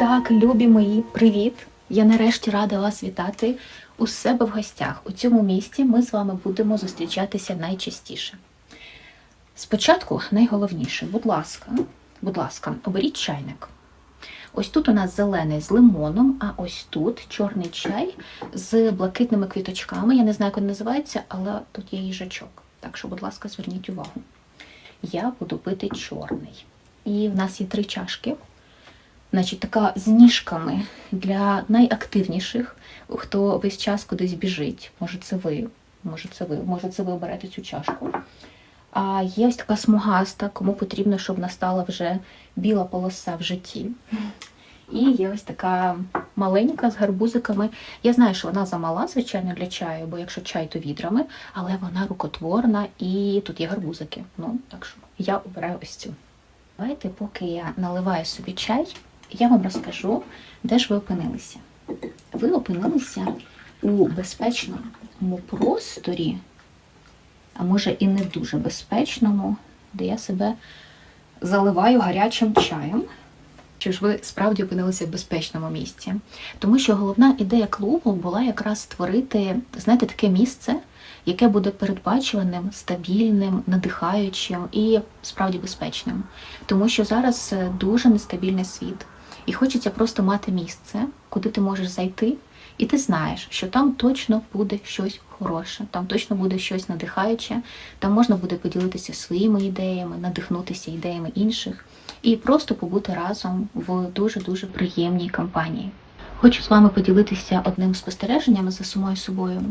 Так, любі мої, привіт! Я нарешті рада вас вітати у себе в гостях. У цьому місті ми з вами будемо зустрічатися найчастіше. Спочатку найголовніше, будь ласка, будь ласка, оберіть чайник. Ось тут у нас зелений з лимоном, а ось тут чорний чай з блакитними квіточками. Я не знаю, як він називається, але тут є їжачок. Так що, будь ласка, зверніть увагу. Я буду пити чорний. І в нас є три чашки. Значить, така з ніжками для найактивніших, хто весь час кудись біжить. Може, це ви, може, це ви, може, це ви оберете цю чашку. А є ось така смугаста, кому потрібно, щоб настала вже біла полоса в житті. І є ось така маленька з гарбузиками. Я знаю, що вона замала, звичайно, для чаю, бо якщо чай, то відрами, але вона рукотворна і тут є гарбузики. Ну, так що я обираю ось цю. Давайте, поки я наливаю собі чай, я вам розкажу, де ж ви опинилися. Ви опинилися у безпечному просторі, а може і не дуже безпечному, де я себе заливаю гарячим чаєм. Що ж ви справді опинилися в безпечному місці? Тому що головна ідея клубу була якраз створити, знаєте, таке місце, яке буде передбачуваним, стабільним, надихаючим і справді безпечним. Тому що зараз е, дуже нестабільний світ, і хочеться просто мати місце, куди ти можеш зайти, і ти знаєш, що там точно буде щось хороше, там точно буде щось надихаюче, там можна буде поділитися своїми ідеями, надихнутися ідеями інших і просто побути разом в дуже дуже приємній компанії. Хочу з вами поділитися одним спостереженням за самою собою.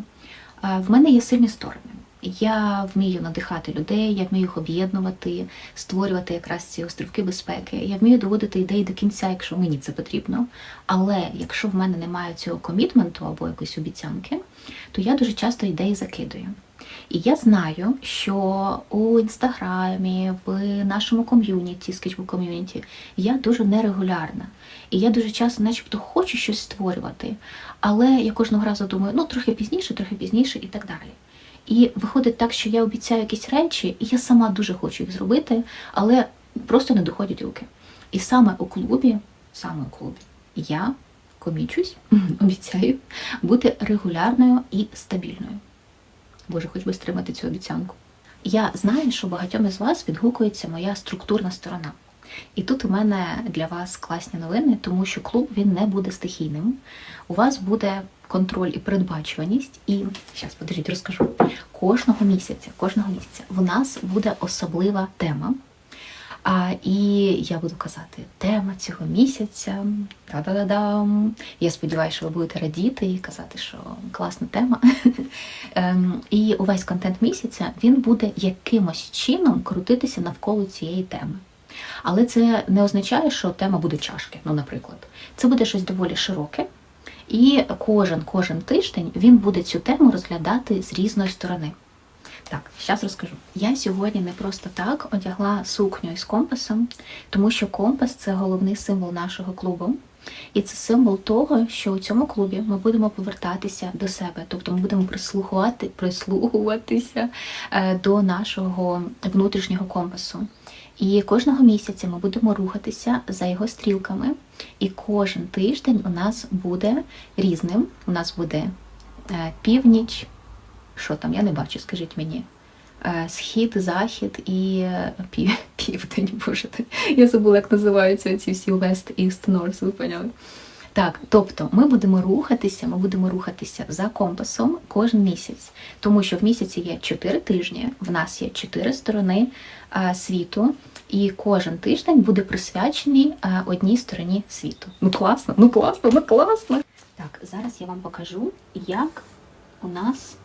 Е, В мене є сильні сторони. Я вмію надихати людей, я вмію їх об'єднувати, створювати якраз ці острівки безпеки. Я вмію доводити ідеї до кінця, якщо мені це потрібно. Але якщо в мене немає цього комітменту або якоїсь обіцянки, то я дуже часто ідеї закидую. І я знаю, що у інстаграмі, в нашому ком'юніті, скетчбук ком'юніті, я дуже нерегулярна. І я дуже часто, начебто, хочу щось створювати, але я кожного разу думаю, ну трохи пізніше, трохи пізніше і так далі. І виходить так, що я обіцяю якісь речі, і я сама дуже хочу їх зробити, але просто не доходять руки. І саме у клубі, саме у клубі, я комічусь, обіцяю бути регулярною і стабільною. Боже, хоч би стримати цю обіцянку. Я знаю, що багатьом із вас відгукується моя структурна сторона. І тут у мене для вас класні новини, тому що клуб він не буде стихійним. У вас буде контроль і передбачуваність. І зараз, подождіть, розкажу. Кожного місяця, кожного місяця в нас буде особлива тема. А, і я буду казати, тема цього місяця. Та-да-да-дам. Я сподіваюся, що ви будете радіти і казати, що класна тема. Ем, І увесь контент місяця він буде якимось чином крутитися навколо цієї теми. Але це не означає, що тема буде чашки, ну, наприклад. Це буде щось доволі широке. І кожен кожен тиждень він буде цю тему розглядати з різної сторони. Так, зараз розкажу. Я сьогодні не просто так одягла сукню із компасом, тому що компас це головний символ нашого клубу. І це символ того, що у цьому клубі ми будемо повертатися до себе, тобто ми будемо прислухувати, прислухуватися е, до нашого внутрішнього компасу. І кожного місяця ми будемо рухатися за його стрілками, і кожен тиждень у нас буде різним. У нас буде е, північ, що там, я не бачу, скажіть мені. Е, Схід, захід і е, пів, південь, боже, я забула, як називаються ці всі West, East, North, ви поняли. Так, тобто ми будемо рухатися, ми будемо рухатися за компасом кожен місяць, тому що в місяці є 4 тижні, в нас є 4 сторони а, світу, і кожен тиждень буде присвячений а, одній стороні світу. Ну класно, ну класно, ну класно. Так, зараз я вам покажу, як у нас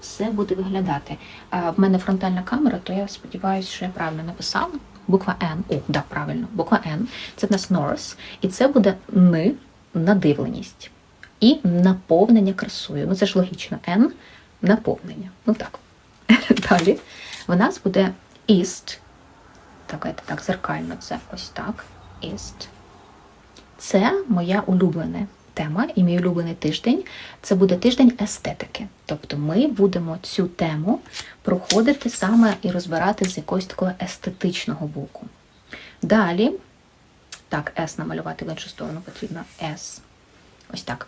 все буде виглядати. А, в мене фронтальна камера, то я сподіваюся, що я правильно написала. Буква Н. О, да, правильно, буква Н. Це в нас North, і це буде Н надивленість і наповнення красою. Ну це ж логічно. Н наповнення. Ну так. Далі в нас буде East. Так, так, зеркально, це ось так. East. Це моя улюблена тема і мій улюблений тиждень. Це буде тиждень естетики. Тобто ми будемо цю тему проходити саме і розбирати з якогось такого естетичного боку. Далі Так, S намалювати в іншу сторону потрібно S. Ось так.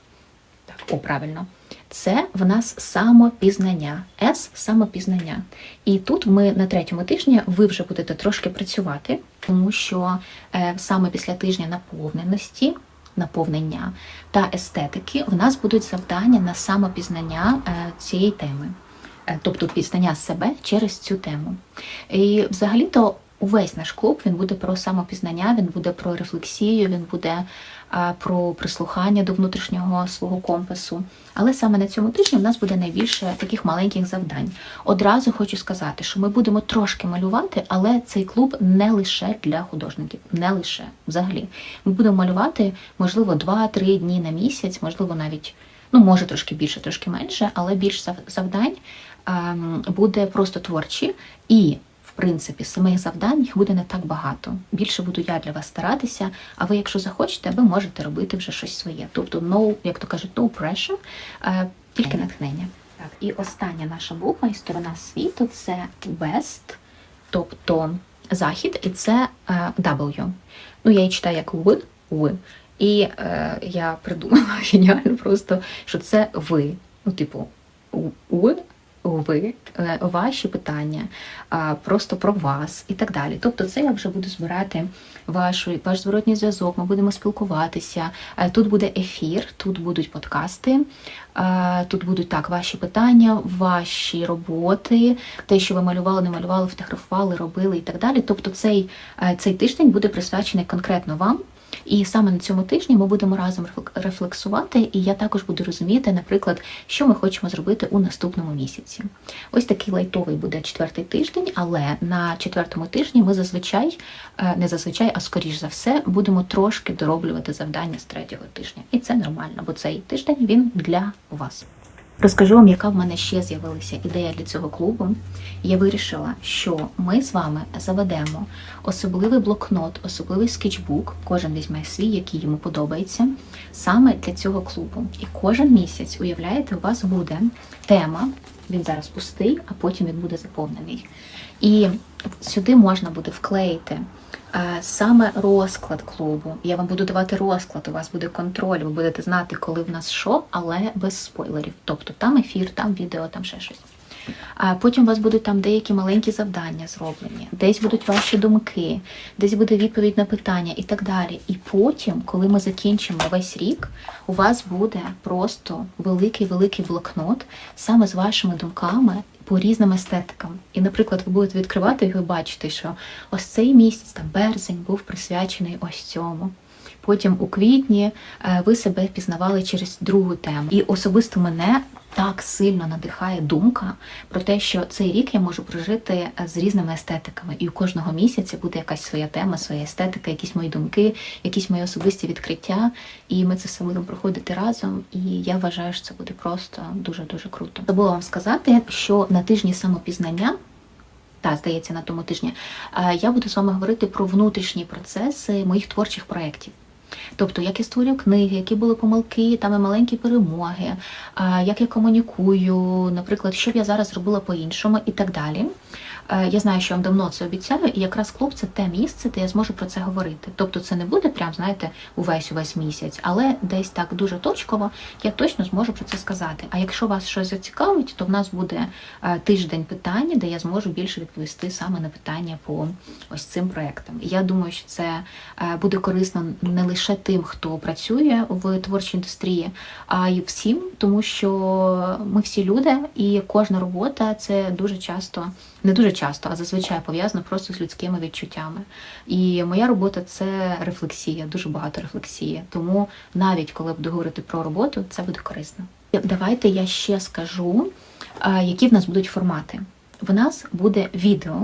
Так, о, правильно. Це в нас самопізнання. С самопізнання. І тут ми на третьому тижні ви вже будете трошки працювати, тому що е, саме після тижня наповненості, наповнення та естетики в нас будуть завдання на самопізнання е, цієї теми, Е, тобто пізнання себе через цю тему. І взагалі-то увесь наш клуб він буде про самопізнання, він буде про рефлексію, він буде про прислухання до внутрішнього свого компасу. Але саме на цьому тижні в нас буде найбільше таких маленьких завдань. Одразу хочу сказати, що ми будемо трошки малювати, але цей клуб не лише для художників, не лише взагалі. Ми будемо малювати, можливо, 2-3 дні на місяць, можливо, навіть. Ну, може трошки більше, трошки менше, але більш завдань ем, буде просто творчі, і принципі самих завдань їх буде не так багато. Більше буду я для вас старатися. А ви, якщо захочете, ви можете робити вже щось своє. Тобто, no, як то кажуть, no pressure, е, тільки натхнення. Так, і остання наша буква і сторона світу це west, тобто захід, і це е, W. Ну, я її читаю як в, в. І е, я придумала геніально просто, що це ви. Ну, типу, ви, ви, е, ваші питання, просто про вас і так далі. Тобто, це я вже буду збирати вашу, ваш зворотній зв'язок, ми будемо спілкуватися. Е, Тут буде ефір, тут будуть подкасти, е, тут будуть так ваші питання, ваші роботи, те, що ви малювали, не малювали, фотографували, робили і так далі. Тобто, цей, цей тиждень буде присвячений конкретно вам. І саме на цьому тижні ми будемо разом рефлек- рефлексувати, і я також буду розуміти, наприклад, що ми хочемо зробити у наступному місяці. Ось такий лайтовий буде четвертий тиждень, але на четвертому тижні ми зазвичай, е, не зазвичай, а скоріш за все, будемо трошки дороблювати завдання з третього тижня. І це нормально, бо цей тиждень він для вас. Розкажу вам, яка в мене ще з'явилася ідея для цього клубу. Я вирішила, що ми з вами заведемо особливий блокнот, особливий скетчбук. Кожен візьме свій, який йому подобається, саме для цього клубу. І кожен місяць, уявляєте, у вас буде тема. Він зараз пустий, а потім він буде заповнений. І сюди можна буде вклеїти е, саме розклад клубу. Я вам буду давати розклад, у вас буде контроль, ви будете знати, коли в нас що, але без спойлерів. Тобто там ефір, там відео, там ще щось. Потім у вас будуть там деякі маленькі завдання зроблені, десь будуть ваші думки, десь буде відповідь на питання і так далі. І потім, коли ми закінчимо весь рік, у вас буде просто великий-великий блокнот саме з вашими думками по різним естетикам. І, наприклад, ви будете відкривати і ви бачите, що ось цей місяць, там березень, був присвячений ось цьому. Потім у квітні е, ви себе впізнавали через другу тему. І особисто мене так сильно надихає думка про те, що цей рік я можу прожити е, з різними естетиками. І у кожного місяця буде якась своя тема, своя естетика, якісь мої думки, якісь мої особисті відкриття. І ми це все будемо проходити разом. І я вважаю, що це буде просто дуже дуже круто. Забула вам сказати, що на тижні самопізнання. Та, здається, на тому тижні е, я буду з вами говорити про внутрішні процеси моїх творчих проєктів. Тобто, як я створюю книги, які були помилки, там і маленькі перемоги, як я комунікую, наприклад, що б я зараз робила по-іншому і так далі. Е, Я знаю, що вам давно це обіцяю, і якраз клуб це те місце, де я зможу про це говорити. Тобто це не буде прям, знаєте, увесь увесь місяць, але десь так дуже точково я точно зможу про це сказати. А якщо вас щось зацікавить, то в нас буде е, тиждень питань, де я зможу більше відповісти саме на питання по ось цим проектам. Я думаю, що це е, буде корисно не лише тим, хто працює в творчій індустрії, а й всім, тому що ми всі люди, і кожна робота це дуже часто, не дуже часто, а зазвичай пов'язано просто з людськими відчуттями. І моя робота це рефлексія, дуже багато рефлексії. Тому навіть коли буду говорити про роботу, це буде корисно. Давайте я ще скажу, які в нас будуть формати. В нас буде відео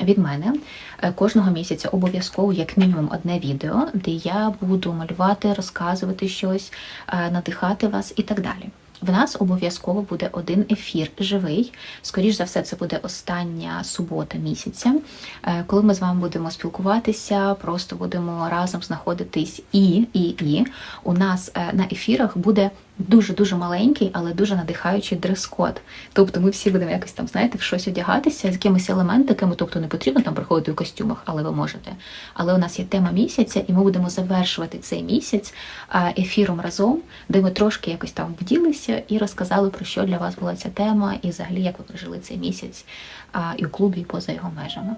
від мене е, кожного місяця обов'язково як мінімум одне відео, де я буду малювати, розказувати щось, е, надихати вас і так далі. В нас обов'язково буде один ефір живий. Скоріш за все, це буде остання субота місяця, е, коли ми з вами будемо спілкуватися, просто будемо разом знаходитись і, і, і. У нас е, на ефірах буде дуже-дуже маленький, але дуже надихаючий дрес-код. Тобто ми всі будемо якось там, знаєте, в щось одягатися з якимись елементиками, тобто не потрібно там приходити у костюмах, але ви можете. Але у нас є тема місяця, і ми будемо завершувати цей місяць ефіром разом, де ми трошки якось там вділися і розказали про що для вас була ця тема, і взагалі як ви прожили цей місяць і у клубі, і поза його межами.